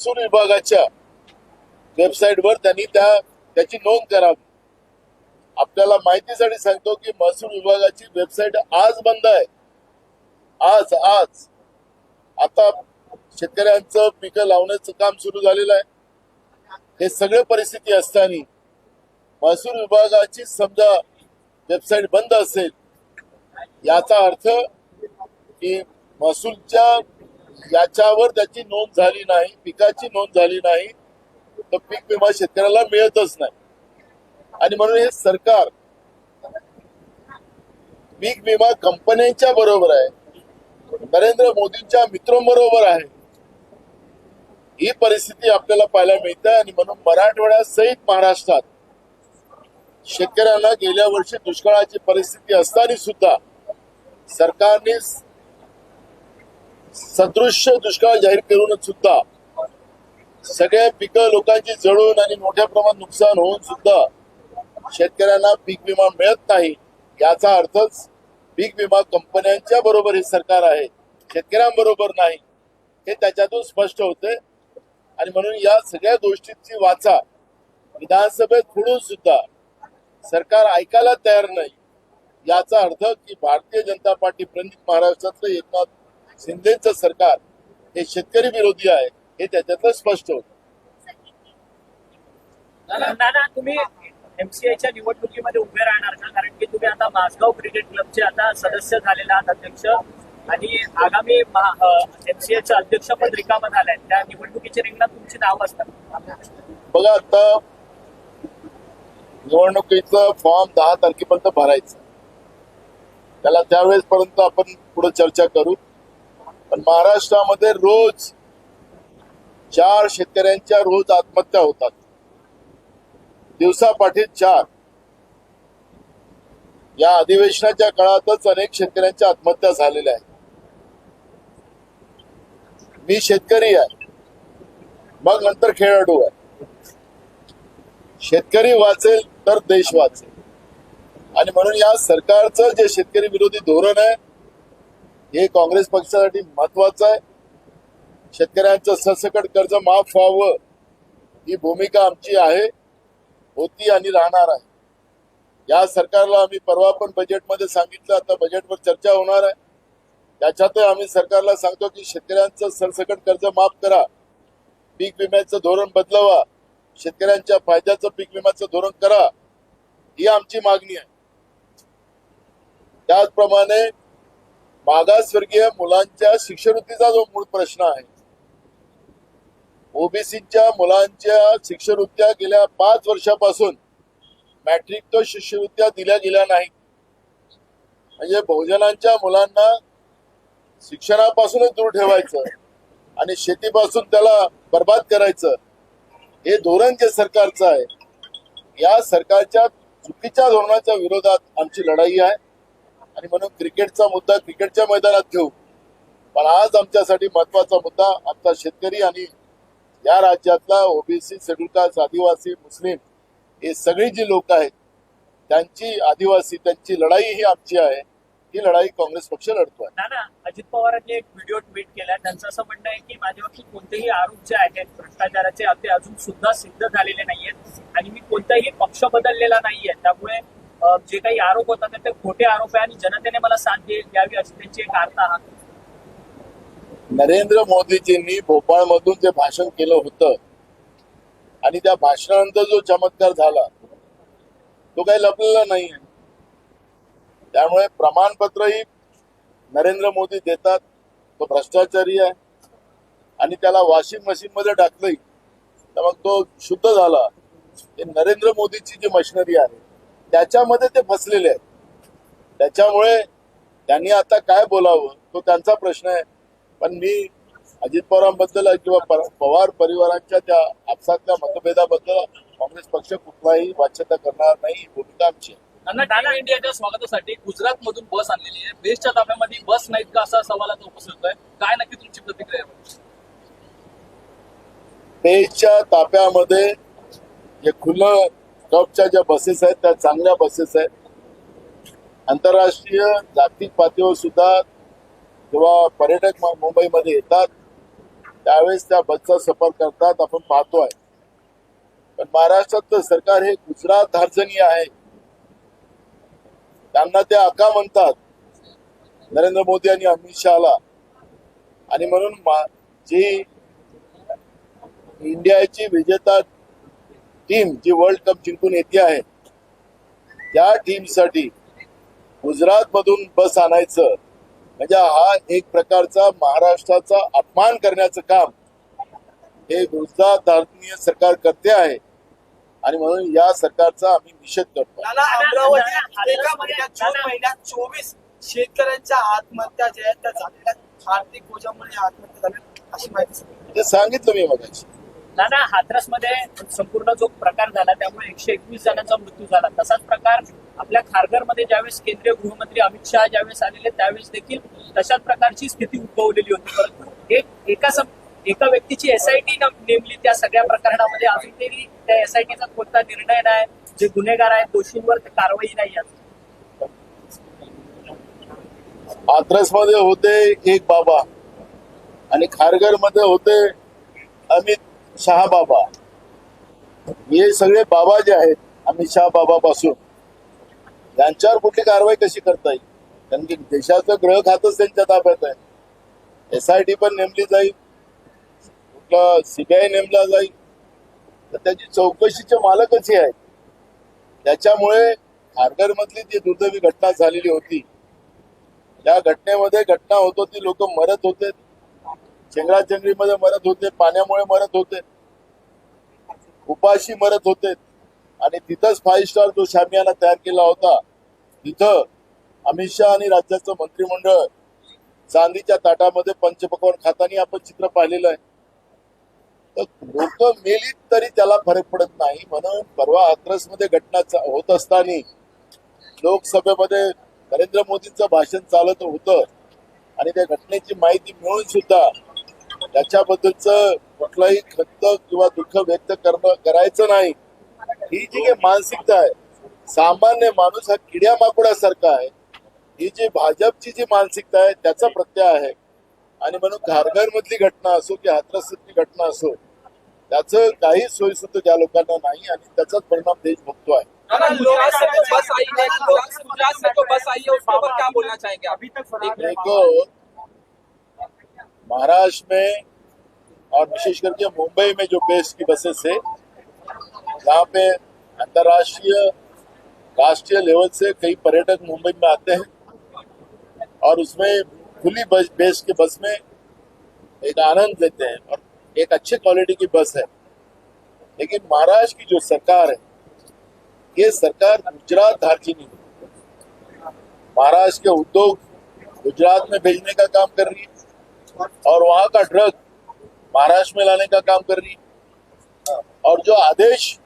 महसूल विभागाच्या वेबसाईटवर त्यांनी त्या त्याची नोंद करावी. आपल्याला माहितीसाठी सांगतो की महसूल विभागाची वेबसाईट आज बंद आहे. आज आज. आता शेतकऱ्यांचं पिकं लावण्याचं काम सुरू झालेलं आहे. हे सगळे परिस्थिती असताना महसूल विभागाची समजा वेबसाईट बंद असेल याचा अर्थ की महसूलच्या याच्यावर त्याची नोंद झाली नाही पिकाची नोंद झाली नाही तर पीक विमा शेतकऱ्याला मिळतच नाही. आणि म्हणून हे सरकार पीक विमा कंपन्यांच्या बरोबर आहे नरेंद्र मोदींच्या मित्रांबरोबर आहे. ही परिस्थिती आपल्याला पाहायला मिळते आणि म्हणून मराठवाड्यासहित महाराष्ट्रात शेतकऱ्यांना गेल्या वर्षी दुष्काळाची परिस्थिती असताना सुद्धा सरकारने सदृश्य दुष्काळ जाहीर करूनच सुद्धा सगळ्या पिकं लोकांची जळून आणि मोठ्या प्रमाणात नुकसान होऊन सुद्धा शेतकऱ्यांना पीक विमा मिळत नाही याचा अर्थच पीक विमा कंपन्यांच्या बरोबर हे सरकार आहे शेतकऱ्यांबरोबर नाही. हे त्याच्यातून स्पष्ट होते आणि म्हणून या सगळ्या गोष्टींची वाचा विधानसभेत पुढून सुद्धा सरकार ऐकायला तयार नाही. याचा अर्थ की भारतीय जनता पार्टी प्रणित महाराष्ट्रातलं एकनाथ शिंदेचं सरकार हे शेतकरी विरोधी आहे हे त्याच्यातलं स्पष्ट होतं. दादा तुम्ही एमसीआयच्या निवडणुकीमध्ये उभे राहणार का? कारण की तुम्ही आता माझगाव क्रिकेट क्लबचे आता सदस्य झालेले आहात अध्यक्ष आणि आगामी एमसीआयचं अध्यक्षपद रिकामं झालंय. त्या निवडणुकीच्या रिंगणात तुमची नाव असतात. बघा आता निवडणुकीचं फॉर्म दहा तारखेपर्यंत भरायचं. त्याला त्यावेळेस पर्यंत आपण पुढे चर्चा करू. पण महाराष्ट्रामध्ये रोज चार शेतकऱ्यांच्या रोज आत्महत्या होतात. दिवसापाठी चार. या अधिवेशनाच्या काळातच अनेक शेतकऱ्यांच्या आत्महत्या झालेल्या आहेत. मी शेतकरी आहे. मग नंतर खेळाडू आहे. शेतकरी वाचेल तर देश वाचेल. आणि म्हणून या सरकारचं जे शेतकरी विरोधी धोरण आहे हे काँग्रेस पक्षासाठी महत्वाचं आहे. शेतकऱ्यांचं सरसकट कर्ज माफ व्हावं ही भूमिका आमची आहे होती आणि राहणार आहे. या सरकारला आम्ही परवा पण बजेटमध्ये सांगितलं आता बजेटवर चर्चा होणार आहे. त्याच्यातही आम्ही सरकारला सांगतो की शेतकऱ्यांचं सरसकट कर्ज माफ करा. पीक विम्याचं धोरण बदलवा. शेतकऱ्यांच्या फायद्याचं पीक विम्याचं धोरण करा. ही आमची मागणी आहे. त्याचप्रमाणे मागासवर्गीय मुलांच्या शिष्यवृत्तीचा जो मूळ प्रश्न आहे. ओबीसीच्या मुलांच्या शिष्यवृत्त्या गेल्या पाच वर्षापासून मॅट्रिक तो शिष्यवृत्त्या दिल्या गेल्या नाहीत. म्हणजे बहुजनांच्या मुलांना शिक्षणापासूनच दूर ठेवायचं आणि शेतीपासून त्याला बर्बाद करायचं हे धोरण जे सरकारचं आहे या सरकारच्या चुकीच्या धोरणाच्या विरोधात आमची लढाई आहे. आणि म्हणून क्रिकेटचा मुद्दा क्रिकेटच्या मैदानात घेऊ. पण आज आमच्यासाठी महत्त्वाचा मुद्दा आमचा शेतकरी आणि या राज्यातला ओबीसी शेड्यूल कास्ट आदिवासी मुस्लिम हे सगळी जी लोक आहेत त्यांची आदिवासी त्यांची लढाई ही आमची आहे. ही लढाई काँग्रेस पक्ष लढतोय. आहे अजित पवारांनी एक व्हिडिओ ट्विट केला. त्यांचं असं म्हणणं आहे की माझ्यावरती कोणतेही आरोप जे आहेत भ्रष्टाचाराचे ते अजून सुद्धा सिद्ध झालेले नाहीयेत. आणि मी कोणताही पक्ष बदललेला नाहीये. त्यामुळे जे काही आरोप होतात ते खोटे आरोप आहे आणि जनतेने मला साथ द्यावी अशी त्यांची एक अर्थ आहात. नरेंद्र मोदीजींनी भोपाळ मधून जे भाषण केलं होतं आणि त्या भाषणानंतर जो चमत्कार झाला तो काही लपलेला नाही त्यामुळे प्रमाणपत्रही नरेंद्र मोदी देतात तो भ्रष्टाचारी आहे आणि त्याला वॉशिंग मशीन मध्ये टाकलंय तर मग तो शुद्ध झाला. हे नरेंद्र मोदीची जी मशिनरी आहे त्याच्यामध्ये ते फसलेले आहेत. त्याच्यामुळे त्यांनी आता काय बोलावं तो त्यांचा प्रश्न आहे. पण मी अजित पवारांबद्दल किंवा पवार परिवारांच्या त्या आपसातल्या मतभेदाबद्दल काँग्रेस पक्ष कुठलाही वाच्यता करणार नाही ही भूमिका आमची आहे. टीम इंडियाच्या स्वागतासाठी गुजरात मधून बस आणलेली आहे. बेस्टच्या ताफ्यामध्ये बस नाहीत का? असा सवाल आता उपस्थित होतोय. काय नक्की तुमची प्रतिक्रिया आहे? पेजच्या ताप्यामध्ये जे खुलं कपच्या ज्या बसेस आहेत त्या चांगल्या बसेस आहेत. आंतरराष्ट्रीय जागतिक पातळीवर सुद्धा जेव्हा पर्यटक मुंबईमध्ये येतात त्यावेळेस त्या बसचा सफर करतात आपण पाहतोय. पण महाराष्ट्रातलं सरकार हे गुजरात धार्जनीय आहे. त्यांना ते आका म्हणतात नरेंद्र मोदी आणि अमित शहाला. आणि म्हणून मा- जी इंडियाची विजेता टीम जी वर्ल्ड कप जिंकून येते आहे. त्या टीमसाठी गुजरात मधून बस आणायचं. म्हणजे हा एक प्रकारचा महाराष्ट्राचा अपमान करण्याचं काम हे गुजरात धारणीय सरकार करते आहे. आणि म्हणून या सरकारचा आम्ही निषेध करतो. चोवीस शेतकऱ्यांच्या आत्महत्या ज्या आहेत त्या झालेल्या आर्थिक बोजामुळे आत्महत्या झाल्या अशी माहिती सांगितलं मी मगाशी. नाना हाथरसमध्ये संपूर्ण जो प्रकार झाला त्यामुळे एकशे एकवीस जणांचा मृत्यू झाला. तसाच प्रकार आपल्या खारघरमध्ये ज्यावेळेस केंद्रीय गृहमंत्री अमित शहा ज्यावेळेस आलेले त्यावेळेस देखील तशाच प्रकारची स्थिती उद्भवलेली होती. परंतु एक एका एका व्यक्तीची एसआयटी नेमली त्या सगळ्या प्रकरणामध्ये अजून तरी त्या एसआयटीचा कोणता निर्णय नाही जे गुन्हेगार आहेत दोषींवर कारवाई नाही हाथरसमध्ये होते एक बाबा आणि खारघरमध्ये होते अमित शहा बाबा. हे सगळे बाबा जे आहेत अमित शहा बाबा पासून त्यांच्यावर कुठली कारवाई कशी करता येईल? कारण की देशाचं ग्रह खातच त्यांच्या ताब्यात आहे. एस आय टी पण नेमली जाईल. कुठलं सीबीआय नेमला जाईल. तर त्याची चौकशीचे मालकच हे आहेत? त्याच्यामुळे खारघर मधली जी दुर्दैवी घटना झालेली होती त्या घटनेमध्ये घटना होत होती लोक मरत होते. चेंगराचेंगरीमध्ये मरत होते पाण्यामुळे मरत होते. उपाशी मरत होते. आणि तिथंच फाईव्ह स्टार जो शामियाना तयार केला होता तिथं अमित शहा आणि राज्याचं मंत्रिमंडळ चांदीच्या ताटामध्ये पंचपकवान खाताना आपण चित्र पाहिलेलं आहे. तर लोक मेलीत तरी त्याला फरक पडत नाही. म्हणून परवा हाथरसमध्ये घटना होत असताना लोकसभेमध्ये नरेंद्र मोदींचं भाषण चालत होतं. आणि त्या घटनेची माहिती मिळून सुद्धा त्याच्याबद्दलच कुठलाही खंत किंवा दुःख व्यक्त करणं करायचं नाही. ही जी काही मानसिकता आहे सामान्य माणूस हा किड्या माकुडासारखा आहे. ही जी भाजपची जी मानसिकता आहे त्याचा प्रत्यय आहे. आणि म्हणून खारघर मधली घटना असो की हाथरसची घटना असो त्याचं काही सोयीसुद्धा त्या लोकांना नाही आणि त्याचाच परिणाम देश भोगतो आहे. है है देखो महाराष्ट्र में और विशेष करके मुंबई में जो बेस्ट की बसेस है जहाँ पे अंतर्राष्ट्रीय, राष्ट्रीय लेवल से कई पर्यटक मुंबई में आते हैं और उसमें खुली बस बेस के बस में एक आनंद लेते हैं और एक अच्छे क्वालिटी की बस है। लेकिन महाराष्ट्र की जो सरकार है, ये सरकार गुजरात धार्जिनी है महाराष्ट्र के उद्योग गुजरात में भेजने का काम कर रही है। और वहाँ का ड्रग महाराष्ट्र में लाने का काम कर रही है। और जो आदेश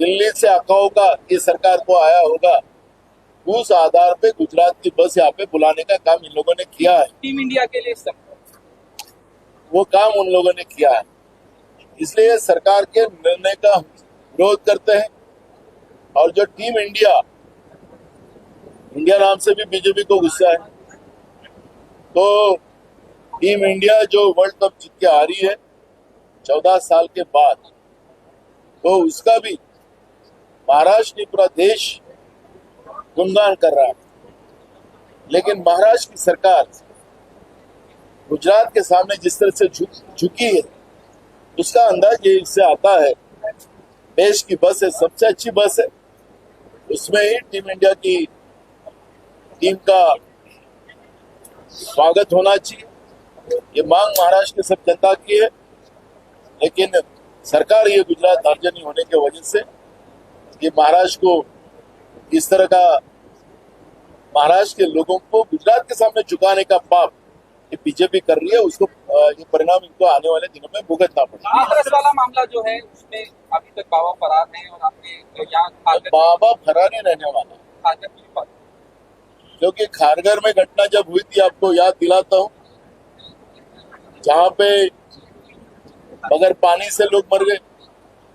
दिल्ली से अकाओ का ये सरकार को आया होगा उस आधार पे गुजरात की बस यहाँ पे बुलाने का काम इन लोगों ने किया है। टीम इंडिया के लिए वो काम उन लोगों ने किया है। इसलिए सरकार के निर्णय का विरोध करते हैं। और जो टीम इंडिया इंडिया नाम से भी बीजेपी को गुस्सा है तो टीम इंडिया जो वर्ल्ड कप जीत के आ रही है, चौदह साल के बाद तो उसका भी महाराष्ट्र पूरा देश गुणगान कर रहा है। लेकिन महाराष्ट्र की सरकार गुजरात के सामने जिस तरह से झुक, झुकी है, उसका अंदाज ये इससे आता है, देश की बस है, सबसे अच्छी बस है। उसमें ही टीम इंडिया की टीम का स्वागत होना चाहिए। ये मांग महाराष्ट्र की सब जनता की है लेकिन सरकार ये गुजरात धार्जनी होने की वजह से ये महाराष्ट्र को इस तरह का महाराष्ट्र के लोगों को गुजरात के सामने झुकाने का पाप ये बीजेपी कर रही है उसको ये परिणाम इनको आने वाले दिनों में भुगतना पड़ेगा वाला मामला जो है उसमें अभी तक बाबा फरार है और आपने यहाँ बाबा फरारी रहने वाला है। क्योंकि खारघर में घटना जब हुई थी आपको याद दिलाता हूँ जहाँ पे बगैर पानी से लोग मर गए,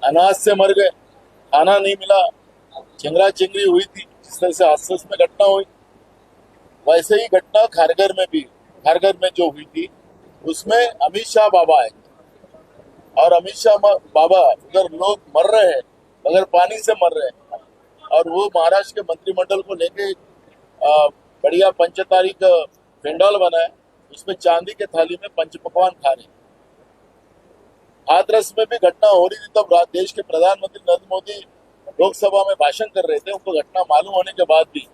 अनाज से मर गए, खाना नहीं मिला चिंगरा चिंगरी हुई थी, जिस तरह से हादसे में घटना हुई। वैसे ही घटना खारगर में भी खारगर में जो हुई थी, उसमें अमित शाह बाबा है। और अमित शाह बाबा, अगर लोग मर रहे हैं मगर पानी से मर रहे हैं, और वो महाराष्ट्र के मंत्रिमंडल को लेके बढ़िया पंचतारीख पेंडॉल बनाए उसमें चांदी के थाली में पंच पकवान खा रहे हाथरस में भी घटना हो रही थी, तब रा- देश के प्रधानमंत्री नरेंद्र मोदी लोकसभा में भाषण कर रहे थे। उनको घटना मालूम होने के बाद भी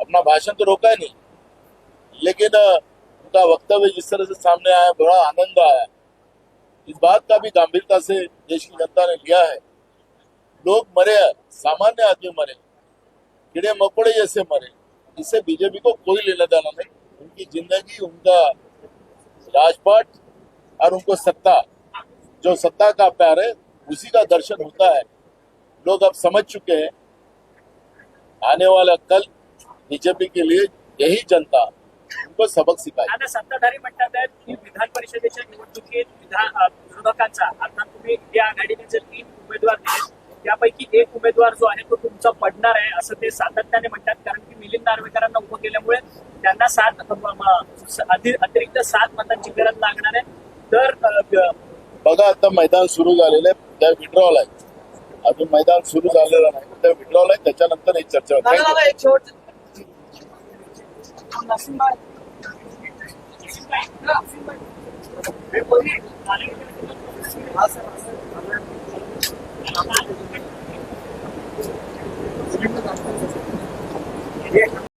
अपना भाषण तो रोका नहीं। लेकिन उनका वक्तव्य जिस तरह से सामने आया, बड़ा आनंद आया। इस बात का भी गंभीरता से देश की जनता ने लिया है। लोग मरे, सामान्य आदमी मरे, कीड़े मकोड़े जैसे मरे। इससे बीजेपी को कोई लेना देना नहीं। उनकी जिंदगी उनका राजपाट और उनको सत्ता जो सत्ता का प्यार है उसी का दर्शन होता है। लोग अब समझ चुके हैं आने वाला कल बीजेपी के लिए यही जनता उनको सबक सिखाई आता सत्ताधारी म्हणतात आहेत की विधान परिषदेच्या निवडणुकीत विधान विरोधकांचा अर्थात तुम्ही या आघाडीने जे तीन उमेदवार दिले त्यापैकी एक उमेदवार जो आहे तो तुमचा पडणार आहे असं ते सातत्याने म्हणतात. कारण की मिलिंद नार्वेकरांना उभं केल्यामुळे त्यांना सात अतिरिक्त सात मतांची गरज लागणार आहे. तर बघा आता मैदान सुरू झालेलं आहे. त्या विड्रॉल आहे. अजून मैदान सुरू झालेलं नाही. त्या विड्रॉल आहे. त्याच्यानंतर ही चर्चा होईल. 全部がスタンスです。